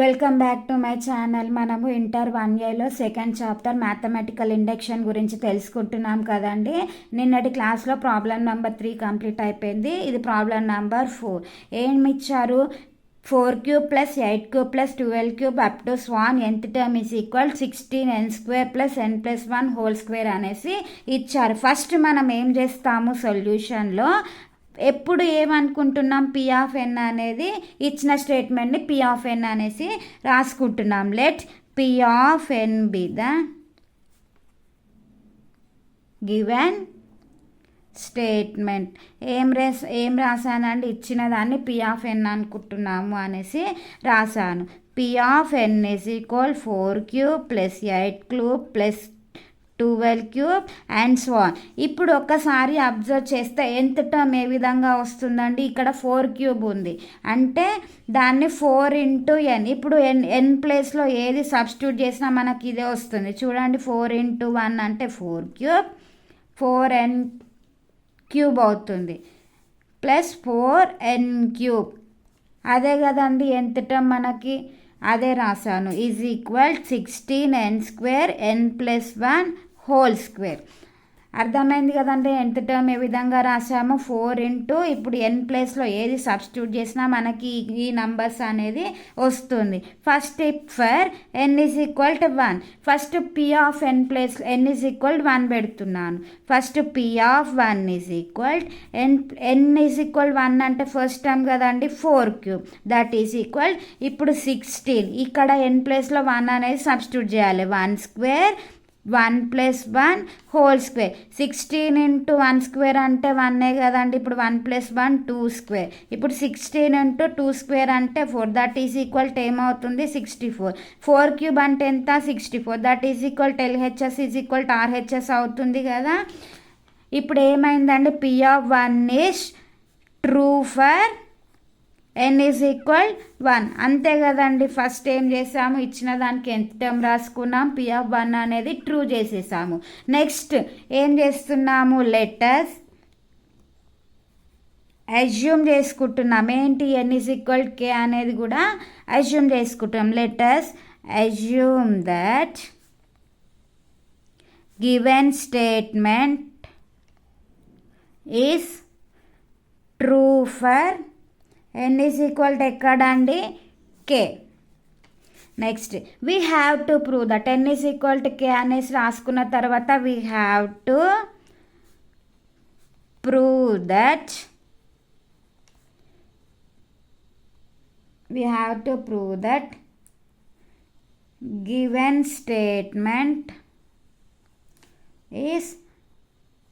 Welcome back to my channel మనము inter one ఇయర్లో second chapter mathematical induction గురించి తెలుసుకుంటున్నాం కదండి. నిన్నటి క్లాస్లో ప్రాబ్లం నెంబర్ త్రీ కంప్లీట్ అయిపోయింది. ఇది ప్రాబ్లం నెంబర్ ఫోర్ ఏమి ఇచ్చారు four cube plus eight cube plus twelve cube up to Schwann ఎంత term is equal sixteen N square plus N plus one whole square అనేసి ఇచ్చారు. ఫస్ట్ మనం ఏం చేస్తాము? సొల్యూషన్లో ఎప్పుడు ఏమనుకుంటున్నాం పి ఆఫ్ ఎన్ అనేది ఇచ్చిన స్టేట్మెంట్ని పి ఆఫ్ ఎన్ అనేసి రాసుకుంటున్నాం. Let P of N be the given statement ఏం రేస్ ఏం రాశానండి? ఇచ్చిన దాన్ని పి ఆఫ్ ఎన్ అనుకుంటున్నాము అనేసి రాశాను. P of N is equal four cube plus eight cube plus twelve cube and Schwann ఇప్పుడు ఒక్కసారి అబ్జర్వ్ చేస్తే ఎంత టర్మ్ ఏ విధంగా వస్తుందండి? ఇక్కడ ఫోర్ క్యూబ్ ఉంది. అంటే దాన్ని ఫోర్ ఇంటూ ఎన్. ఇప్పుడు ఎన్ ఎన్ ప్లేస్లో ఏది సబ్స్టిట్యూట్ చేసినా మనకి ఇదే వస్తుంది. చూడండి ఫోర్ ఇంటూ వన్ అంటే four cube. Four N cube అవుతుంది. Plus four N cube. అదే కదండి ఎంత టర్మ్ మనకి? అదే రాశాను. Is equal sixteen N square N plus one whole square అర్థమైంది కదండి? ఎంత టర్మ్ ఏ విధంగా రాసాము ఫోర్ ఇంటూ ఇప్పుడు ఎన్ ప్లేస్లో ఏది సబ్స్టిట్యూట్ చేసినా మనకి ఈ నంబర్స్ అనేది వస్తుంది. First for N is equal to one first P of N place N is equal one పెడుతున్నాను. First P of one is equal N N is equal one అంటే ఫస్ట్ టర్మ్ కదండి? Four cube that is equal ఇప్పుడు sixteen ఇక్కడ ఎన్ ప్లేస్లో one అనేది substitute చేయాలి. One square one plus one whole square. Sixteen into one square అంటే వన్నే కదండి. ఇప్పుడు one plus one two square. ఇప్పుడు సిక్స్టీన్ ఇంటూ టూ స్క్వేర్ అంటే four. That is equal to ఏమవుతుంది సిక్స్టీ ఫోర్. ఫోర్ క్యూబ్ అంటే ఎంత? Sixty four. That is equal to LHS is equal to RHS అవుతుంది కదా. ఇప్పుడు ఏమైందండి? P of one is true for N is equal one అంతే కదండి. ఫస్ట్ ఏం చేసాము ఇచ్చిన దానికి ఎంత టర్మ్ రాసుకున్నాం. పి ఆఫ్ వన్ అనేది ట్రూ చేసేసాము. నెక్స్ట్ ఏం చేస్తున్నాము? లెటర్స్ అజ్యూమ్ చేసుకుంటున్నాం. ఏంటి? ఎన్ ఈజ్ ఈక్వల్ కే అనేది కూడా అజ్యూమ్ చేసుకుంటాం letters assume that given statement is true for N is equal to ఎక్కడ అండి? K next we have to prove that N is equal to K అనేసి రాసుకున్న తర్వాత we have to prove that we have to prove that given statement is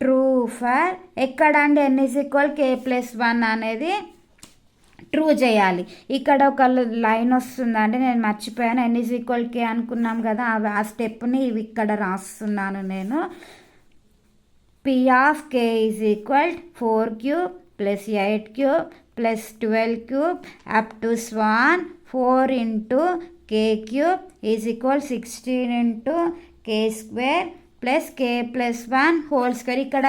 true for ఎక్కడ అండి? N is equal K plus one అనేది true చేయాలి. ఇక్కడ ఒక line వస్తుందండి నేను మర్చిపోయాను. ఎన్ ఈజ్ ఈక్వల్ కే అనుకున్నాం కదా ఆ స్టెప్ని ఇవి ఇక్కడ రాస్తున్నాను నేను. P of K is equal four cube plus eight cube plus twelve cube up to Schwann four into K cube is equal sixteen into K square plus K plus one whole square ఇక్కడ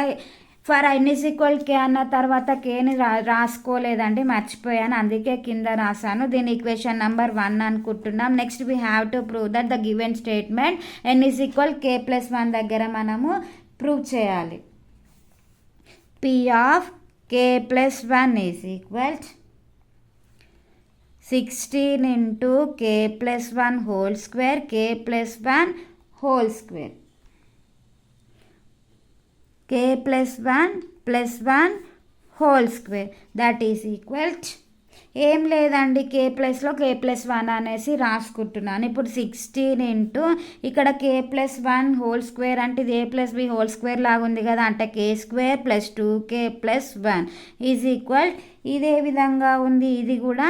for N is equal K అన్న తర్వాత కేని రా రాసుకోలేదండి మర్చిపోయాను. అందుకే కింద రాశాను. దీని equation number one అనుకుంటున్నాం. Next we have to prove that the given statement N equal K plus one దగ్గర మనము ప్రూవ్ చేయాలి. P of K plus one is equal sixteen into K plus one whole square K plus one whole square k plus 1 plus 1 whole square that is equal ఏం లేదండి కే ప్లస్లో కే plus one అనేసి రాసుకుంటున్నాను. ఇప్పుడు sixteen into ఇక్కడ K plus one whole square అంటే ఇది A plus B whole square లాగా ఉంది కదా అంటే K square plus two K plus one is equal ఇదే విధంగా ఉంది ఇది కూడా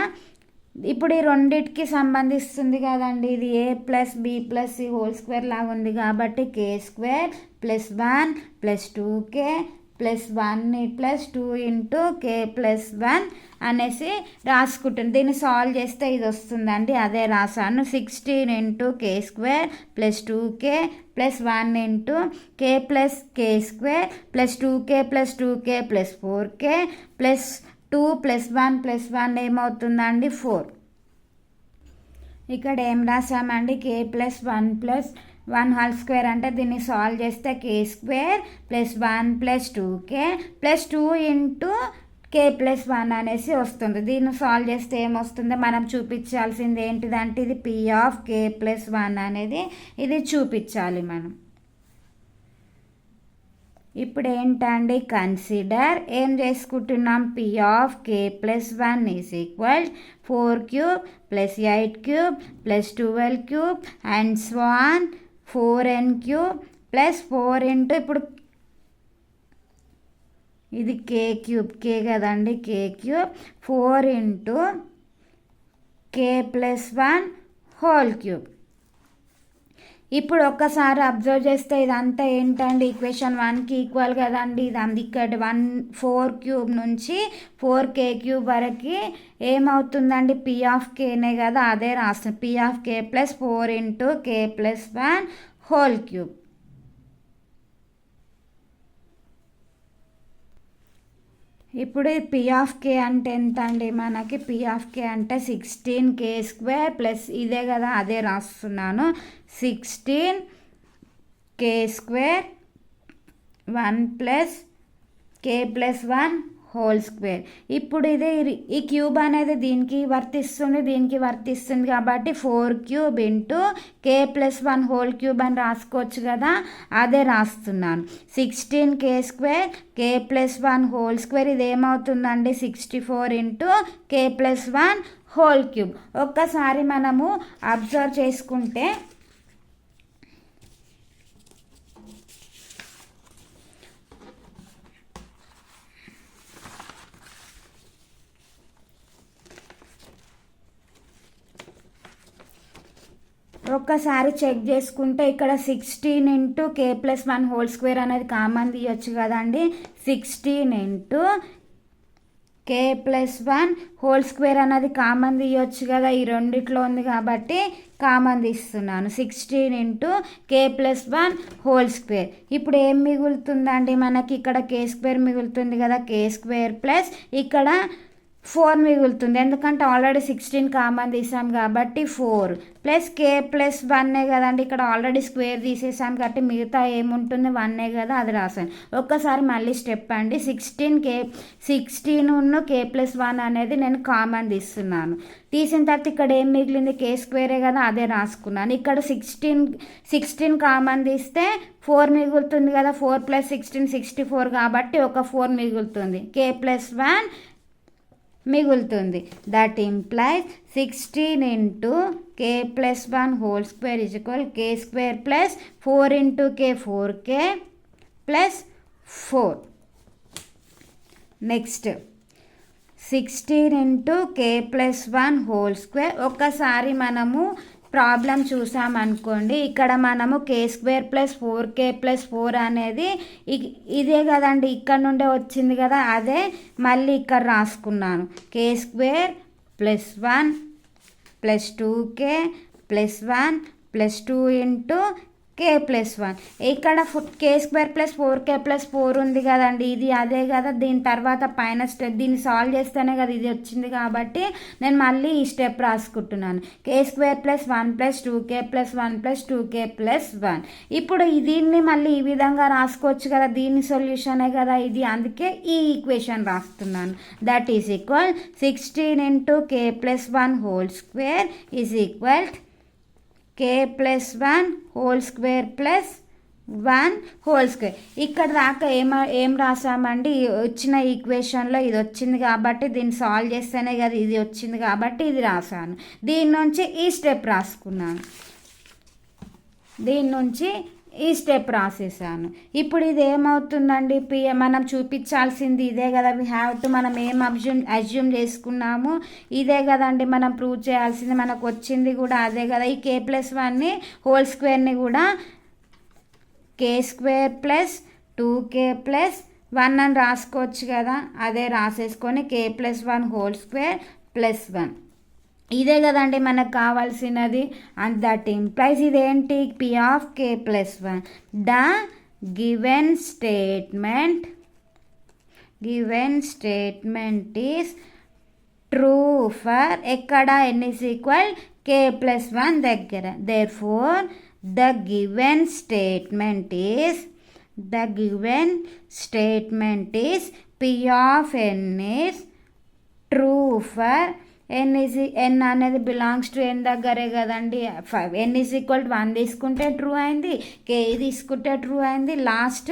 ఇప్పుడు ఈ రెండిటికి సంబంధిస్తుంది కదండి. ఇది A plus B plus C whole square లాగా ఉంది కాబట్టి K square plus one plus two K plus one plus two into K plus one అనేసి రాసుకుంటుంది. దీన్ని సాల్వ్ చేస్తే ఇది వస్తుందండి. అదే రాసాను. Sixteen into K square plus two K plus one into K plus K square plus two K plus two K plus four K plus two plus one plus one ఏమవుతుందండి? Four. ఇక్కడ ఏం రాసామండి? K plus one plus one whole square అంటే దీన్ని solve చేస్తే K square plus one plus two K plus two into K plus one అనేసి వస్తుంది. దీన్ని solve చేస్తే ఏమొస్తుంది? మనం చూపించాల్సింది ఏంటిదంటే ఇది P of k plus one అనేది ఇది చూపించాలి మనం. ఇప్పుడు ఏంటండి కన్సిడర్ ఏం చేసుకుంటున్నాం? P of k plus one is equal four cube plus eight cube plus twelve cube and so on four n cube plus four into ఇప్పుడు ఇది కే క్యూబ్ కే కదండి k cube four into k plus one whole cube ఇప్పుడు ఒక్కసారి observe చేస్తే ఇదంతా ఏంటండి? Equation వన్కి equal కదండి. ఇది అంది ఇక్కడ వన్ ఫోర్ క్యూబ్ నుంచి ఫోర్ కే క్యూబ్ వరకు ఏమవుతుందండి? పి ఆఫ్ కేనే కదా అదే రాస్తుంది. P of k plus four into k plus one whole cube ఇప్పుడు పి ఆఫ్ కే అంటే ఎంత అండి మనకి పి ఆఫ్ కే అంటే సిక్స్టీన్ కే స్క్వేర్ ప్లస్ ఇదే కదా అదే రాస్తున్నాను. Sixteen k square one plus k plus one whole square. ఇప్పుడు ఇది ఈ క్యూబ్ అనేది దీనికి వర్తిస్తుంది దీనికి వర్తిస్తుంది కాబట్టి four cube into k plus one whole cube అని రాసుకోవచ్చు కదా అదే రాస్తున్నాను. Sixteen k square k plus one whole square ఇది ఏమవుతుందండి sixty four into k plus one whole cube. ఒక్కసారి మనము అబ్జర్వ్ చేసుకుంటే ఒక్కసారి చెక్ చేసుకుంటే ఇక్కడ sixteen into k plus one whole square అనేది కామన్ తీయొచ్చు కదండి. Sixteen into k plus one whole square అనేది కామన్ తీయొచ్చు కదా ఈ రెండిట్లో ఉంది కాబట్టి కామన్ తీస్తున్నాను. Sixteen into k plus one whole square ఇప్పుడు ఏం మిగులుతుందండి? మనకి ఇక్కడ కే స్క్వేర్ మిగులుతుంది కదా కే స్క్వేర్ ప్లస్ ఇక్కడ ఫోర్ మిగులుతుంది. ఎందుకంటే ఆల్రెడీ సిక్స్టీన్ కామన్ తీసాం కాబట్టి ఫోర్. ప్లస్ కే ప్లస్ వన్నే కదండి ఇక్కడ ఆల్రెడీ స్క్వేర్ తీసేసాం కాబట్టి మిగతా ఏముంటుంది? వన్నే కదా అది రాసాను ఒక్కసారి మళ్ళీ స్టెప్ అండి. Sixteen k sixteen k plus one అనేది నేను కామన్ తీస్తున్నాను. తీసిన తర్వాత ఇక్కడ ఏం మిగిలింది? కే స్క్వేరే కదా అదే రాసుకున్నాను. ఇక్కడ సిక్స్టీన్ సిక్స్టీన్ కామన్ తీస్తే ఫోర్ మిగులుతుంది కదా four plus sixteen sixty four కాబట్టి ఒక ఫోర్ మిగులుతుంది. కే ప్లస్ వన్ మిగులుతుంది. That implies sixteen into k plus one whole square is equal k square plus four into k four k plus four next sixteen into k plus one whole square ఒక్కసారి మనము problem చూసామనుకోండి ఇక్కడ మనము k square plus four k plus four అనేది ఇదే కదండి ఇక్కడ నుండే వచ్చింది కదా అదే మళ్ళీ ఇక్కడ రాసుకున్నాను. K square plus one plus two k plus one plus two into k plus one ఇక్కడ put k square plus four k plus four ఉంది కదండి. ఇది అదే కదా దీని తర్వాత పైన స్టెప్ దీన్ని సాల్వ్ చేస్తేనే కదా ఇది వచ్చింది కాబట్టి నేను మళ్ళీ ఈ step రాసుకుంటున్నాను. K square plus one plus two k plus one plus two k plus one ఇప్పుడు దీన్ని మళ్ళీ ఈ విధంగా రాసుకోవచ్చు కదా దీని సొల్యూషనే కదా ఇది. అందుకే ఈ ఈక్వేషన్ రాస్తున్నాను. That is equal sixteen into k plus one whole square is equal k plus one whole square plus one whole square ఇక్కడ దాకా ఏం ఏం రాసామండి? వచ్చిన ఈక్వేషన్లో ఇది వచ్చింది కాబట్టి దీన్ని సాల్వ్ చేస్తేనే కదా ఇది వచ్చింది కాబట్టి ఇది రాసాను. దీని నుంచి ఈ స్టెప్ రాసుకున్నాను. దీని నుంచి ఈ స్టెప్ రాసేసాను ఇప్పుడు ఇది ఏమవుతుందండి? పి మనం చూపించాల్సింది ఇదే కదా. వి హ్యావ్ టు మనం ఏం అబ్జ్యూమ్ అజ్యూమ్ చేసుకున్నాము? ఇదే కదండి మనం ప్రూవ్ చేయాల్సింది. మనకు వచ్చింది కూడా అదే కదా. ఈ కే ప్లస్ వన్ని హోల్ స్క్వేర్ని కూడా k square plus two k plus one అని రాసుకోవచ్చు కదా. అదే రాసేసుకొని k plus one whole square plus one ఇదే కదండి మనకు కావాల్సినది. అండ్ దట్ ఇంప్లైస్ ఇదేంటి? P of k plus one the given statement. Given statement is true for ఎక్కడ? N is equal k plus one దగ్గర. Therefore the given statement is the given statement is P of n is true for n is n అనేది belongs to n దగ్గరే కదండి. If n is equal to one తీసుకుంటే true అయింది k తీసుకుంటే true అయింది. Last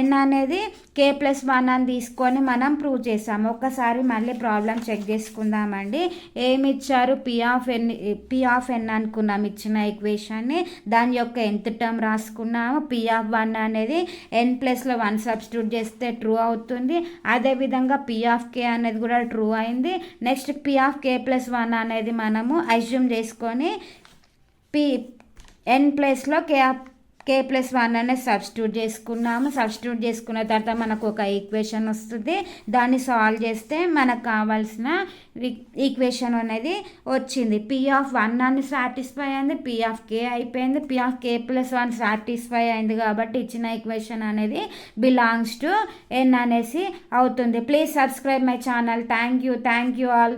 ఎన్ అనేది కే plus one అని తీసుకొని మనం ప్రూవ్ చేసాము. ఒకసారి మళ్ళీ ప్రాబ్లం చెక్ చేసుకుందామండి. ఏమి ఇచ్చారు? P of N P of N అనుకున్నాం ఇచ్చిన ఈక్వేషన్ని దాని యొక్క ఎంత టర్మ్ రాసుకున్నాము. పి ఆఫ్ వన్ అనేది ఎన్ ప్లస్లో వన్ సబ్స్టిట్యూట్ చేస్తే ట్రూ అవుతుంది. అదేవిధంగా పి ఆఫ్ కే అనేది కూడా ట్రూ అయింది. Next P of k plus one అనేది మనము అజ్యూమ్ చేసుకొని పి ఎన్ ప్లస్లో కే కే ప్లస్ వన్ అనేది సబ్స్టిట్యూట్ చేసుకున్నాము. సబ్స్టిట్యూట్ చేసుకున్న తర్వాత మనకు ఒక ఈక్వేషన్ వస్తుంది. దాన్ని సాల్వ్ చేస్తే మనకు కావాల్సిన e-, ఈక్వేషన్ అనేది వచ్చింది. పి ఆఫ్ వన్ అని సాటిస్ఫై అయింది. పి ఆఫ్ కే అయిపోయింది. P of k plus one satisfy అయింది కాబట్టి ఇచ్చిన ఈక్వేషన్ అనేది బిలాంగ్స్ టు ఎన్ అనేసి అవుతుంది. Please subscribe my channel thank you thank you all